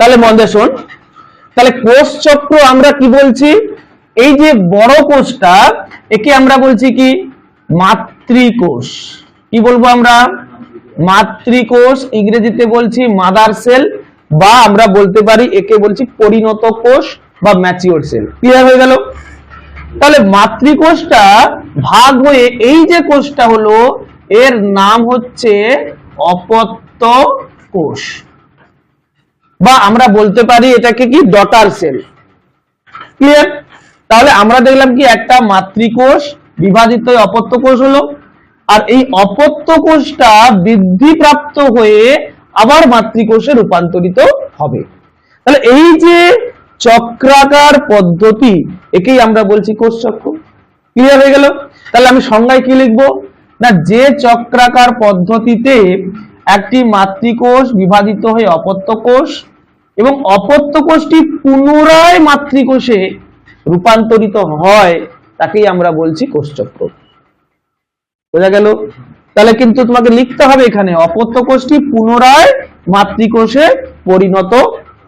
তাহলে মন্দে শোন। তাহলে কোষ চক্র আমরা কি বলছি? এই যে বড় কোষটা, একে আমরা বলছি কি? মাতৃকোষ। কি বলব আমরা? মাতৃকোষ, ইংরেজিতে বলছি মাদার সেল বা আমরা বলতে পারি একে বলছি পরিণত কোষ বা ম্যাচিওর সেল ক্লিয়ার হয়ে গেল? তাহলে মাতৃকোষটা ভাগ হয়ে এই যে কোষটা হলো, এর নাম হচ্ছে অপত্য কোষ। বা আমরা বলতে পারি এটাকে কি ডটার সেল ক্লিয়ার তাহলে আমরা দেখলাম কি একটা মাতৃকোষ বিভাজিত অপত্য কোষ হলো, আর এই অপত্য কোষটা বৃদ্ধিপ্রাপ্ত হয়ে আবার মাতৃকোষে রূপান্তরিত হবে। তাহলে এই যে চক্রাকার পদ্ধতি, একেই আমরা বলছি কোষ চক্র। ক্লিয়ার হয়ে গেল? তাহলে আমি সংজ্ঞায় কি লিখব? না, যে চক্রাকার পদ্ধতিতে একটি মাতৃকোষ বিভাজিত হয়ে অপত্য কোষ এবং অপত্য কোষটি পুনরায় মাতৃকোষে রূপান্তরিত হয়, তাকেই আমরা বলছি কোষচক্র। বোঝা গেল? তাহলে কিন্তু তোমাকে লিখতে হবে এখানে অপত্য কোষটি পুনরায় মাতৃকোষে পরিণত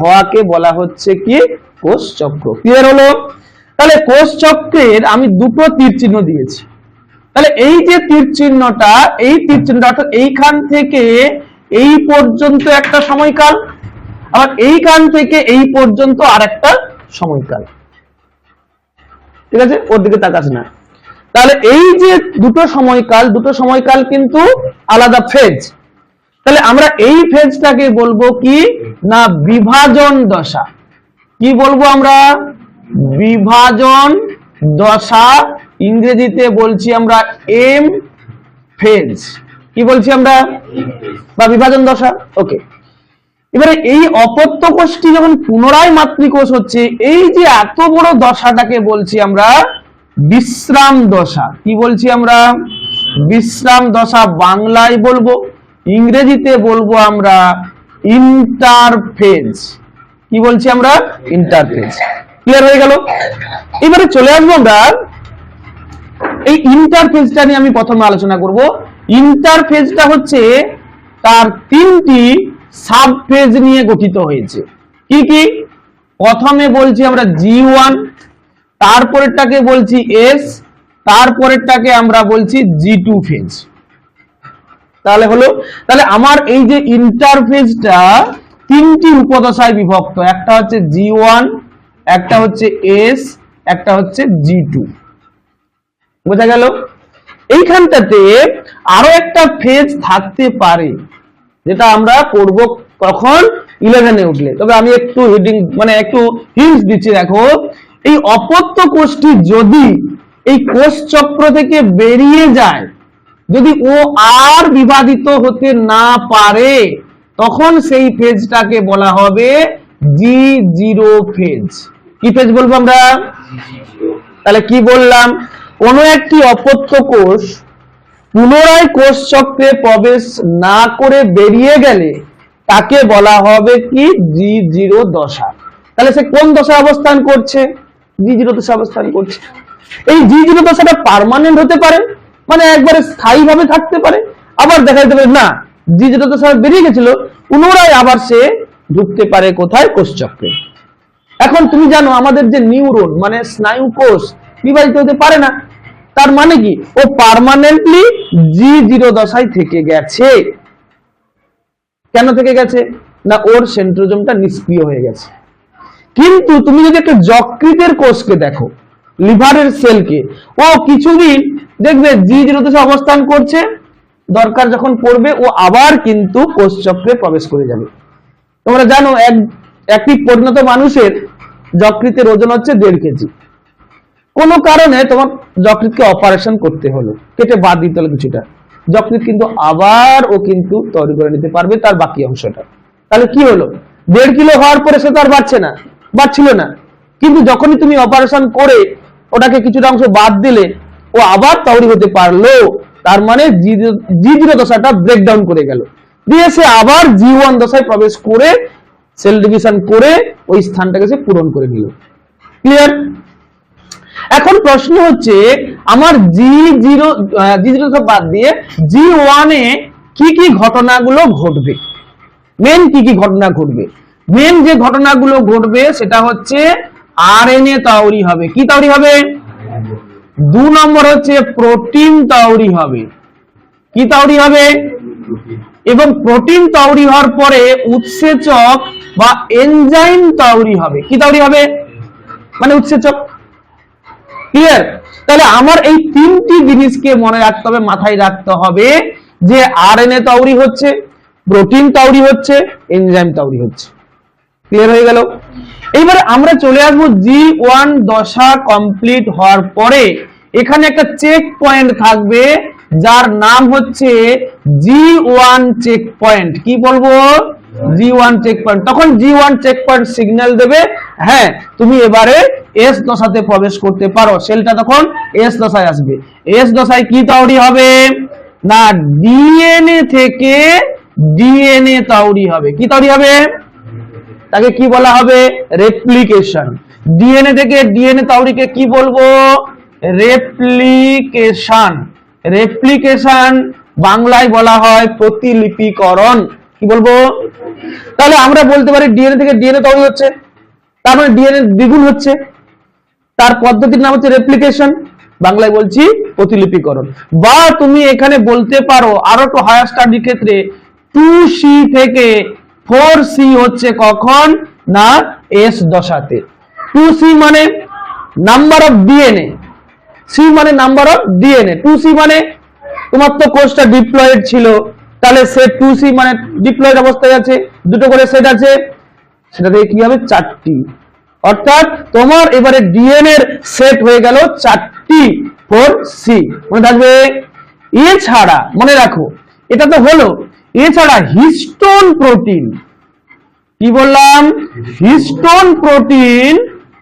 হওয়াকে বলা হচ্ছে কি? কোষ চক্র ক্লিয়ার হলো? তাহলে কোষ চক্রের আমি দুটো তীর চিহ্ন দিয়েছি। তাহলে এই যে তীর চিহ্নটা এই তীর চিহ্নটা অর্থাৎ এইখান থেকে এই পর্যন্ত একটা সময়কাল আবার এইখান থেকে এই পর্যন্ত আর একটা সময়কাল। ঠিক আছে? ওর দিকে তাকাস না। তাহলে এই যে দুটো সময়কাল দুটো সময়কাল কিন্তু আলাদা ফেজ তাহলে আমরা এই ফেজটাকে বলব কি? না, বিভাজন দশা। কি বলব আমরা? বিভাজন দশা ইংরেজিতে বলছি আমরা এম ফেজ কি বলছি আমরা? বা বিভাজন দশা? ওকে এবারে এই অপত্য কোষটি যখন পুনরায় মাতৃকোষ হচ্ছে, এই যে এত বড় দশাটাকে বলছি আমরা, বিশ্রাম দশা। কি বলছি আমরা? বিশ্রাম দশা বাংলায় বলব, ইংরেজিতে বলব আমরা ইন্টারফেজ কি বলছি আমরা? ইন্টারফেজ ক্লিয়ার হয়ে গেল? এবারে চলে আসব আমরা, এই ইন্টারফেজটা নিয়ে আমি প্রথমে আলোচনা করব। ইন্টারফেজটা হচ্ছে তার তিনটি সাব ফেজ নিয়ে গঠিত হয়েছে। কি কি? প্রথমে বলছি আমরা জি ওয়ান তারপরেরটাকে বলছি এস তারপরেরটাকে আমরা বলছি জি টু ফেজ তাহলে হলো, তাহলে আমার এই যে ইন্টারফেজটা তিনটি উপদশায় বিভক্ত, একটা হচ্ছে জি ওয়ান একটা হচ্ছে এস একটা হচ্ছে জি টু বোঝা গেল? এইখানটাতে আরও একটা ফেজ থাকতে পারে। যেটা আমরা করব কখন ইলেভেনে উঠলে। তবে আমি একটু হেডিং মানে একটু হিন্স দিচ্ছি। দেখো এই অপত্য কোষটি যদি এই কোষ চক্র থেকে বেরিয়ে যায় যদি ও আর বিবাদিত হতে না পারে তখন সেই ফেজটাকে বলা হবে জি জিরো ফেজ কি ফেজ বলব আমরা? তাহলে কি বললাম? কোন একটি অপত্য কোষ পুনরায় কোষ চক্রে প্রবেশ না করে বেরিয়ে গেলে তাকে বলা হবে কি জি জিরো দশা। তাহলে সে কোন দশায় অবস্থান করছে? জি জিরো দশা অবস্থান করছে। এই জি জিরো দশাটা পার্মানেন্ট হতে পারে মানে একবারে স্থায়ী ভাবে থাকতে পারে, আবার দেখা যেতে পারে না, জি জিরো দশা বেরিয়ে গেছিল, পুনরায় আবার সে ঢুকতে পারে কোথায়? কোষ চক্রে এখন তুমি জানো আমাদের যে নিউরন মানে স্নায়ু কোষ বিভাজিত হতে পারে না তার মানে কি? ও পার্মানেন্টলি জি জিরো দশায় থেকে গেছে। কেন থেকে গেছে? না, ওর সেন্ট্রোজমটা নিষ্ক্রিয় হয়ে গেছে। কিন্তু তুমি যদি একটা যকৃতের কোষকে দেখো, লিভারের সেলকে, ও কিছুদিন দেখবে জি জিরো দশা অবস্থান করছে, দরকার যখন পড়বে, ও আবার কিন্তু কোষ চক্রে প্রবেশ করে যাবে। তোমরা জানো, এক, একটি পরিণত মানুষের যকৃতের ওজন হচ্ছে দেড় কেজি। কোনো কারণে তোমার যকৃতকে অপারেশন করতে হলো। কেটে বাদ দিতে হলো কিছুটা। যকৃত কিন্তু আবার ও কিন্তু তৈরি করে নিতে পারবে তার বাকি অংশটা। তাহলে কি হলো? দেড় কিলো হওয়ার পরে সে তো আর বাড়ছে না, বাড়ছিল না। কিন্তু যখনই তুমি অপারেশন করে ওটাকে কিছুটা অংশ বাদ দিলে, ও আবার তৈরি হতে পারল। তার মানে জি জিরো দশাটা ব্রেকডাউন করে গেল। দিয়ে সে আবার জি ওয়ান দশায় প্রবেশ করে সেল ডিভিশন করে ওই স্থানটাকে সে পূরণ করে নিল। ক্লিয়ার এখন প্রশ্ন হচ্ছে, আমার জি জিরো জি জিরো বাদ দিয়ে জি ওয়ানে কি কি ঘটনাগুলো ঘটবে? মেন কি কি ঘটনা ঘটবে? মেন যে ঘটনাগুলো ঘটবে সেটা হচ্ছে আরএনএ তৈরি হবে। কি তৈরি হবে? দু নম্বর হচ্ছে প্রোটিন তৈরি হবে। কি তৈরি হবে? এবং প্রোটিন তৈরি হওয়ার পরে উৎসেচক বা এনজাইম তৈরি হবে। কি তৈরি হবে? মানে উৎসেচক। ক্লিয়ার তাহলে আমার এই তিনটি জিনিসকে মনে রাখতে হবে, মাথায় রাখতে হবে যে আরএনএ তৈরি হচ্ছে প্রোটিন তৈরি হচ্ছে এনজাইম তৈরি হচ্ছে। ক্লিয়ার হয়ে গেল? এইবারে আমরা চলে আসব জি ওয়ান দশা কমপ্লিট হওয়ার পরে, এখানে একটা চেক পয়েন্ট থাকবে, যার নাম হচ্ছে জি ওয়ান চেক পয়েন্ট কি বলব? জি ওয়ান চেক পয়েন্ট তখন G one check point signal দেবে হ্যাঁ তুমি এবারে এস দশাতে প্রবেশ করতে পারো। সেলটা তখন এস দশায় আসবে। এস দশায় কি তৈরি হবে? না ডিএনএ থেকে ডিএনএ তৈরি হবে। কি তৈরি হবে? তাকে কি বলা হবে? রেপ্লিকেশন ডিএনএ থেকে ডিএনএ তৈরিকে কি বলব? রেপ্লিকেশন রেপ্লিকেশন বাংলায় বলা হয় প্রতিলিপিকরণ। কি বলব? তাহলে আমরা বলতে পারি ডিএনএ থেকে ডিএনএ তৈরি হচ্ছে। তার মানে ডিএনএ দ্বিগুণ হচ্ছে। তার পদ্ধতির নাম হচ্ছে রেপ্লিকেশন বাংলায় বলছি প্রতিলিপিকরণ। বা তুমি এখানে বলতে পারো, আরও একটু হায়ার স্টাডির ক্ষেত্রে টু সি থেকে ফোর সি হচ্ছে কখন? না এস দশাতে। টু সি মানে নাম্বার অফ ডিএনএ সি মানে number of DNA two C মানে তোমার তো কোষটা ডিপ্লয়েড ছিল। তাহলে সেট টু সি মানে ডিপ্লয়েড অবস্থায় আছে, দুটো করে সেট আছে সেটা থেকে কি হবে? চারটি। অর্থাৎ তোমার এবারে ডিএনএ এর সেট হয়ে গেল চারটি ফোর সি মনে থাকবে? এছাড়া, মনে রাখো, এটা তো হলো, এছাড়া হিস্টোন প্রোটিন কি বললাম? হিস্টোন প্রোটিন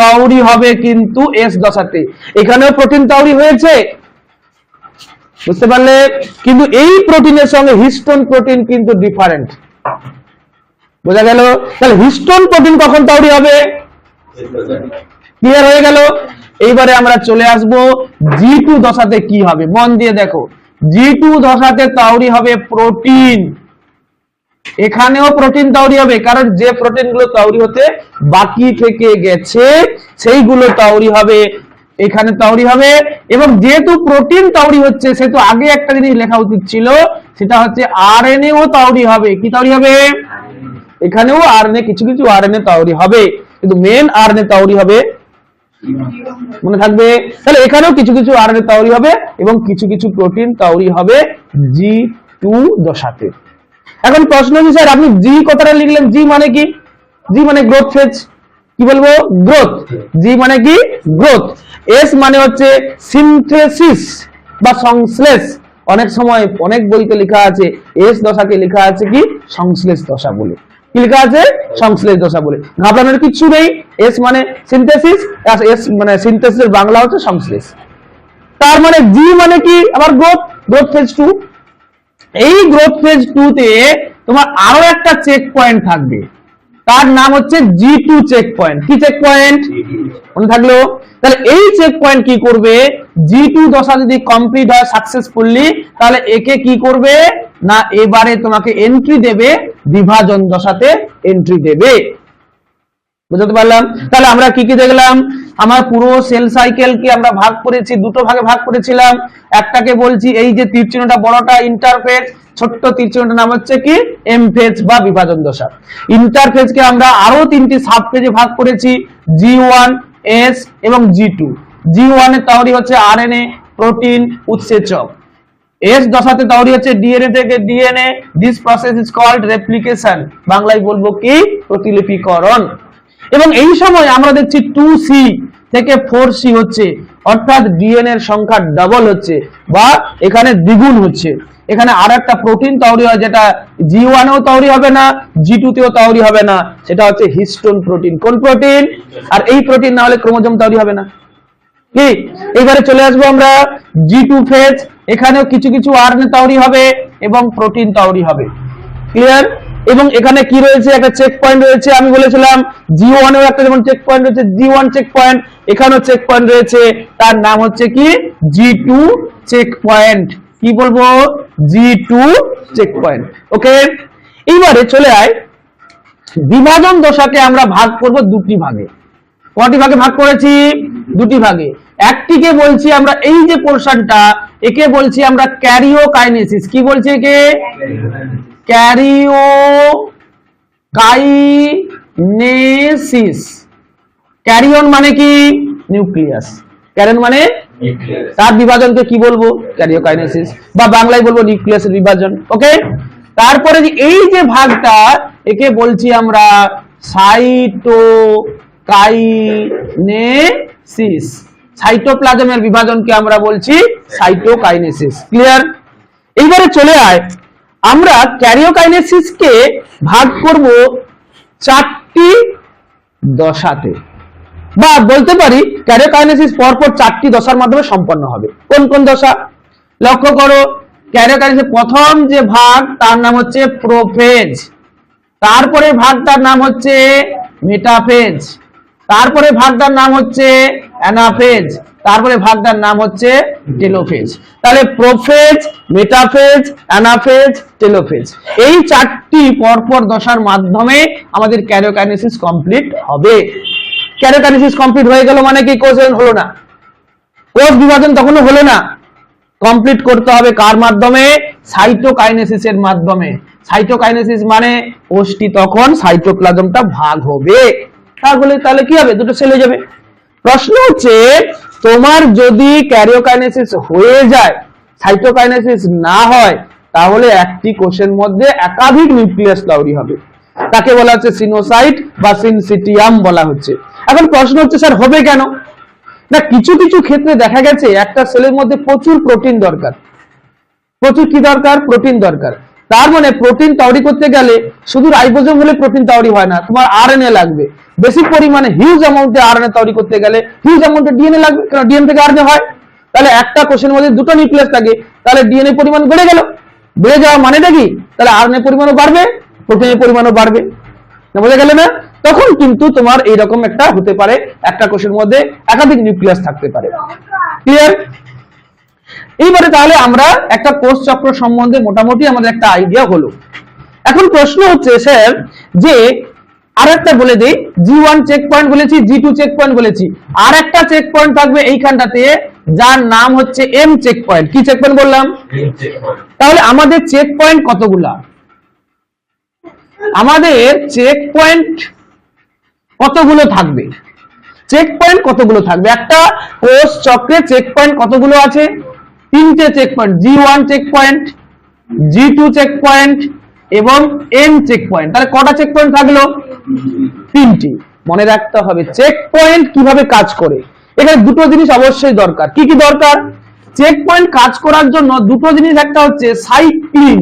তৈরি হবে কিন্তু এস দশাতে। এখানেও প্রোটিন তৈরি হয়েছে বুঝতে পারলে? কিন্তু এই প্রোটিনের সঙ্গে হিস্টোন প্রোটিন কিন্তু ডিফারেন্ট বোঝা গেল? তাহলে হিস্টোন প্রোটিন কখন তৈরি হবে? ক্লিয়ার হয়ে গেল? এইবারে আমরা চলে আসব জি টু দশাতে কি হবে? মন দিয়ে দেখো। জি টু দশাতে তৈরি হবে প্রোটিন এখানেও প্রোটিন তৈরি হবে, কারণ যে প্রোটিনগুলো তৈরি হতে বাকি থেকে গেছে, সেইগুলো তৈরি হবে এখানে তৈরি হবে এবং যেহেতু প্রোটিন তৈরি হচ্ছে, সেহেতু আগে একটা জিনিস লেখা উচিত ছিল, সেটা হচ্ছে আরএনএ ও তৈরি হবে। কি তৈরি হবে? এখানেও আরএনএ, কিছু কিছু আরএনএ তৈরি হবে। কিন্তু মেন আরএনএ তৈরি হবে। মনে থাকবে? তাহলে এখানেও কিছু কিছু আরএনএ তৈরি হবে এবং কিছু কিছু প্রোটিন তৈরি হবে জি টু দশাতে। এখন প্রশ্ন হচ্ছে, স্যার, আপনি জি কথাটা লিখলেন, জি মানে কি? জি মানে গ্রোথ ফেজ কি বলব? গ্রোথ জি মানে কি? গ্রোথ এস মানে হচ্ছে সিনথেসিস বা সংশ্লেষ। অনেক সময় অনেক বইতে লেখা আছে এস দশাকে লেখা আছে কি? সংশ্লেষ দশা বলে। কি লেখা আছে? সংশ্লেষ দশা বলে। ঘাবড়ানোর কিছু নেই। এস মানে সিনথেসিস এস মানে সিনথেসিস বাংলা হচ্ছে সংশ্লেষ। তার মানে জি মানে কি? আবার গ্রোথ গ্রোথ ফেজ টু এই গ্রোথ ফেজ টু তে তোমার আরও একটা চেক পয়েন্ট থাকবে। তার নাম হচ্ছে জি টু চেক পয়েন্ট কি চেক পয়েন্ট মনে থাকল? তাহলে এই চেক পয়েন্ট কি করবে? জি টু দশা যদি কমপ্লিট হয় সাকসেসফুললি তাহলে একে কি করবে? না, এবারে তোমাকে এন্ট্রি দেবে, বিভাজন দশাতে এন্ট্রি দেবে। বুঝতে পারলাম? তাহলে আমরা কি কি দেখলাম? আমার পুরো সেল সাইকেল কে আমরা ভাগ করেছি, দুটো ভাগে ভাগ করেছিলাম। একটাকে বলছি এই যে তীর চিহ্নটা বড়টা ইন্টারফেজ ছোট্ট তীর নাম হচ্ছে কি? এম ফেজ বা বিভাজন দশা। ইন্টারফেজ কে আমরা আরও তিনটি সাব ফেজে ভাগ করেছি জি ওয়ান এস এবং জি টু জি ওয়ানের তৈরি হচ্ছে আরএনএ প্রোটিন উৎসেচক। এস দশাতে তৈরি হচ্ছে ডিএনএ থেকে DNA this process is called replication বাংলায় বলব কি? প্রতিলিপিকরণ। এবং এই সময় আমরা দেখছি টু সি থেকে ফোর সি হচ্ছে, অর্থাৎ ডিএনএ এর সংখ্যা ডাবল হচ্ছে বা এখানে দ্বিগুণ হচ্ছে। এখানে আর একটা প্রোটিন তৈরি হয় যেটা জি ওয়ানেও তৈরি হবে না জি টু তেও তৈরি হবে না, সেটা হচ্ছে হিস্টোন প্রোটিন কোন প্রোটিন আর এই প্রোটিন না হলে ক্রোমোজোম তৈরি হবে না। কি? এবারে চলে আসব আমরা জি টু ফেজ এখানেও কিছু কিছু আরএনএ তৈরি হবে এবং প্রোটিন তৈরি হবে। ক্লিয়ার এবং এখানে কি রয়েছে? একটা চেক পয়েন্ট রয়েছে। আমি বলেছিলাম জি ওয়ানেও একটা যেমন চেক পয়েন্ট রয়েছে জি ওয়ান চেক পয়েন্ট এখানেও চেক পয়েন্ট রয়েছে। তার নাম হচ্ছে কি? জি টু চেক পয়েন্ট কি বলব? G two check point okay এইবারে চলে আয়। বিভাজন দশাকে আমরা ভাগ করব দুটি ভাগে। কটি ভাগে ভাগ করেছি? দুটি ভাগে। একটিকে বলছি আমরা এই যে পোর্শনটা একে বলছি আমরা ক্যারিও কাইনেসিস কি বলছি একে? ক্যারিও কাইনেসিস। ক্যারিয়ন মানে কি? নিউক্লিয়াস। ক্যারিয়ন মানে তার বিভাজনকে কি বলব? ক্যারিওকাইনেসিস। বা বাংলায় বলব নিউক্লিয়াসের বিভাজন ওকে তারপরে এই যে ভাগটা একে বলছি আমরা সাইটো কাইনেসিস সাইটোপ্লাজমের বিভাজনকে আমরা বলছি সাইটোকাইনেসিস। ক্লিয়ার এইবারে চলে আয়। আমরা ক্যারিওকাইনেসিসকে ভাগ করব চারটি দশাতে। বা বলতে পারি, ক্যারিওকাইনেসিস পরপর চারটি দশার মাধ্যমে সম্পন্ন হবে। কোন কোন দশা? লক্ষ্য করো ক্যারিওকাইনেসিস প্রথম যে ভাগ, তার নাম হচ্ছে প্রোফেজ। তারপরে ভাগটার নাম হচ্ছে মেটাফেজ। তারপরে ভাগটার নাম হচ্ছে অ্যানাফেজ তারপরে ভাগটার নাম হচ্ছে টেলোফেজ তাহলে প্রোফেজ মেটাফেজ অ্যানাফেজ টেলোফেজ এই চারটি পরপর দশার মাধ্যমে আমাদের ক্যারিওকাইনেসিস কমপ্লিট হবে। ক্যারিওকাইনেসিস কমপ্লিট হয়ে গেল মানে কি? কোষ হলো না। কোষ বিভাজন তখনও হলো না। কমপ্লিট করতে হবে কার মাধ্যমে? সাইটোকাইনেসিস এর মাধ্যমে। সাইটোকাইনেসিস মানে কোষটি তখন সাইটোপ্লাজমটা ভাগ হবে। তাহলে তাহলে কি হবে? দুটো সেল হয়ে যাবে। প্রশ্ন হচ্ছে, তোমার যদি ক্যারিওকাইনেসিস হয়ে যায়, সাইটোকাইনেসিস না হয়, তাহলে একটি কোষের মধ্যে একাধিক নিউক্লিয়াস তৈরি হবে। তাকে বলা হচ্ছে সিনোসাইট বা সিনসিটিয়াম বলা হচ্ছে। এখন প্রশ্ন হচ্ছে, স্যার, হবে কেন? না, কিছু কিছু ক্ষেত্রে দেখা গেছে, একটা সেলের মধ্যে প্রচুর প্রোটিন দরকার। প্রচুর কি দরকার? প্রোটিন দরকার। তার মানে প্রোটিন তৈরি করতে গেলে শুধু রাইবোজোম হলে প্রোটিন তৈরি হয় না, তোমার আরএনএ লাগবে। বেশি পরিমাণে হিউজ অ্যামাউন্টে আরএনএ তৈরি করতে গেলে হিউজ অ্যামাউন্টে ডিএনএ লাগবে কারণ ডিএনএ থেকে আরএনএ হয়? তাহলে একটা কোষের মধ্যে দুটো নিউক্লিয়াস থাকে, তাহলে ডিএনএ পরিমাণ বেড়ে গেল। বেড়ে যাওয়া মানেটা কি? তাহলে আরএনএ পরিমাণও বাড়বে প্রোটিনের পরিমাণও বাড়বে। না বোঝা গেল না? তখন কিন্তু তোমার এইরকম একটা হতে পারে, একটা কোষের মধ্যে একাধিক নিউক্লিয়াস থাকতে পারে। ক্লিয়ার এইবারে তাহলে আমরা একটা কোষ চক্র সম্বন্ধে মোটামুটি আমাদের একটা আইডিয়া হলো। এখন প্রশ্ন হচ্ছে স্যার যে আর একটা বলে দেই জি ওয়ান চেক পয়েন্ট বলেছি জি টু চেক পয়েন্ট বলেছি। আর একটা চেক পয়েন্ট থাকবে এইখানটাতে যার নাম হচ্ছে এম চেক পয়েন্ট কি চেক পয়েন্ট বললাম তাহলে আমাদের চেক পয়েন্ট কতগুলা? আমাদের চেক পয়েন্ট কতগুলো থাকবে? চেক পয়েন্ট কতগুলো থাকবে? একটা কোষ চক্রে চেক পয়েন্ট কতগুলো আছে? তিনটে check point G one check point G two check point এবং এন চেক পয়েন্ট তাহলে কটা চেক পয়েন্ট থাকল? তিনটি। মনে রাখতে হবে চেক পয়েন্ট কীভাবে কাজ করে? এখানে দুটো জিনিস অবশ্যই দরকার। কি কি দরকার? চেক পয়েন্ট কাজ করার জন্য দুটো জিনিস, একটা হচ্ছে সাইক্লিন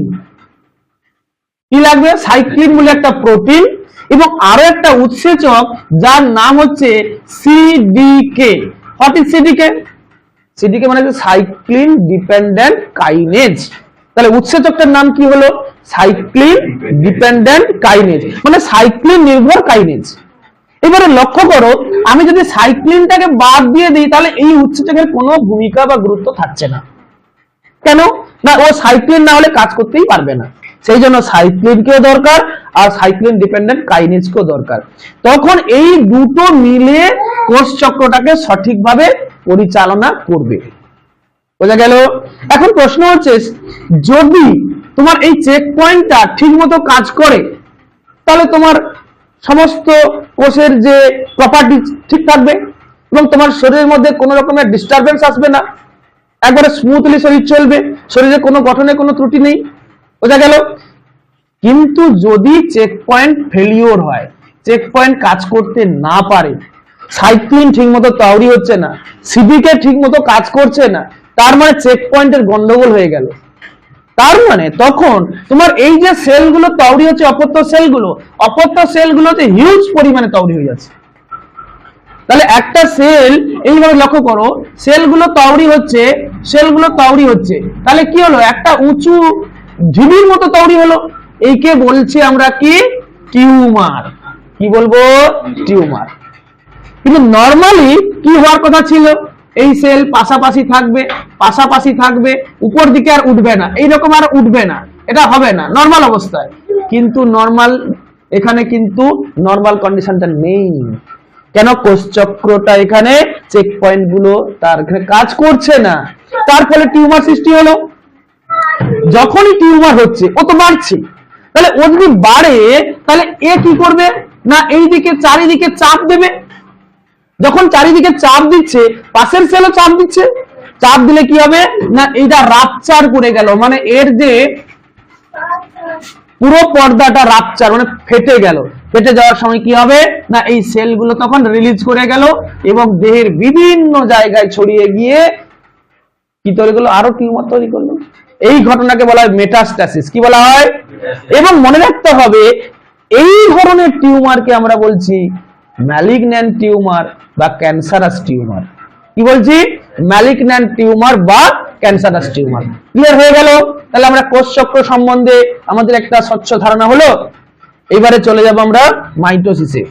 কি লাগবে? সাইক্লিন বলে একটা প্রোটিন এবং আরও একটা উৎসেচক, যার নাম হচ্ছে সিডিকে হোয়াট ইজ সিডিকে সিডিকে মানে হচ্ছে সাইক্লিন ডিপেন্ডেন্ট কাইনেজ। তাহলে উৎসেচকটার নাম কি হলো? Cyclin dependent kinase. মানে সাইক্লিন নির্ভর কাইনেজ। এবারে লক্ষ্য করো আমি যদি সাইক্লিনটাকে বাদ দিয়ে দিই তাহলে এই উৎসেচকের কোনো ভূমিকা বা গুরুত্ব থাকছে না। কেন? না ও সাইক্লিন না হলে কাজ করতেই পারবে না। সেই জন্য সাইক্লিনকেও দরকার আর সাইক্লিন ডিপেন্ডেন্ট কাইনেজকেও দরকার। তখন এই দুটো মিলে কোষ চক্রটাকে সঠিকভাবে পরিচালনা করবে। বোঝা গেল? এখন প্রশ্ন হচ্ছে, যদি তোমার এই চেক পয়েন্টটা ঠিক মতো কাজ করে, তাহলে তোমার সমস্ত কোষের যে প্রপার্টি ঠিক থাকবে এবং তোমার শরীরের মধ্যে কোনো রকমের ডিস্টারবেন্স আসবে না। একবারে স্মুথলি শরীর চলবে, শরীরে কোনো গঠনে কোনো ত্রুটি নেই। বোঝা গেল? কিন্তু যদি চেক পয়েন্ট ফেলিওর হয় চেক পয়েন্ট কাজ করতে না পারে সাইক্লিন ঠিক মতো তৈরি হচ্ছে না সিডিকে ঠিক মতো কাজ করছে না, তার মানে চেক পয়েন্টের গন্ডগোল হয়ে গেল। তার মানে তখন তোমার এই যে সেলগুলো তৈরি হচ্ছে, অপত্য সেলগুলো অপত্য সেলগুলোতে হিউজ পরিমাণে তৈরি হয়ে যাচ্ছে। তাহলে একটা সেল এইভাবে লক্ষ্য করো সেলগুলো তৈরি হচ্ছে সেলগুলো তৈরি হচ্ছে, তাহলে কি হলো? একটা উঁচু ঢিবির মতো তৈরি হলো। এইকে বলছি আমরা কি? টিউমার। কি বলব? টিউমার। কিন্তু নর্মালি কি হওয়ার কথা ছিল? এই সেল পাশাপাশি থাকবে পাশাপাশি থাকবে, উপর দিকে আর উঠবে না। এইরকম আর উঠবে না। এটা হবে না। নর্মাল অবস্থায়। কিন্তু নর্মাল এখানে কিন্তু নর্মাল কন্ডিশনটা নেই। কেন? কোষ চক্রটা এখানে চেক পয়েন্টগুলো তার এখানে কাজ করছে না। তার ফলে টিউমার সৃষ্টি হলো। যখনই টিউমার হচ্ছে ও তো বাড়ছে। তাহলে ও যদি বাড়ে, তাহলে এ কি করবে? না, এইদিকে চারিদিকে চাপ দেবে। যখন চারিদিকে চাপ দিচ্ছে, পাশের সেলও চাপ দিচ্ছে। চাপ দিলে কি হবে? না, এইটা রাপচার করে গেল। মানে এর যে পুরো পর্দাটা রাপচার মানে ফেটে গেল। ফেটে যাওয়ার সময় কি হবে? না, এই সেলগুলো তখন রিলিজ করে গেল এবং দেহের বিভিন্ন জায়গায় ছড়িয়ে গিয়ে কি তৈরি করল আরও টিউমার তৈরি করল? এই ঘটনাকে বলা হয় মেটাস্টাসিস কি বলা হয়? এবং মনে রাখতে হবে এই ধরনের টিউমারকে আমরা বলছি ম্যালিগন্যান্ট টিউমার বা ক্যান্সারাস টিউমার। কি বলছি? ম্যালিগন্যান্ট টিউমার বা ক্যান্সারাস টিউমার। ক্লিয়ার হয়ে গেল? তাহলে আমরা কোষ চক্র সম্বন্ধে আমাদের একটা স্বচ্ছ ধারণা হলো। এবারে চলে যাব আমরা মাইটোসিসে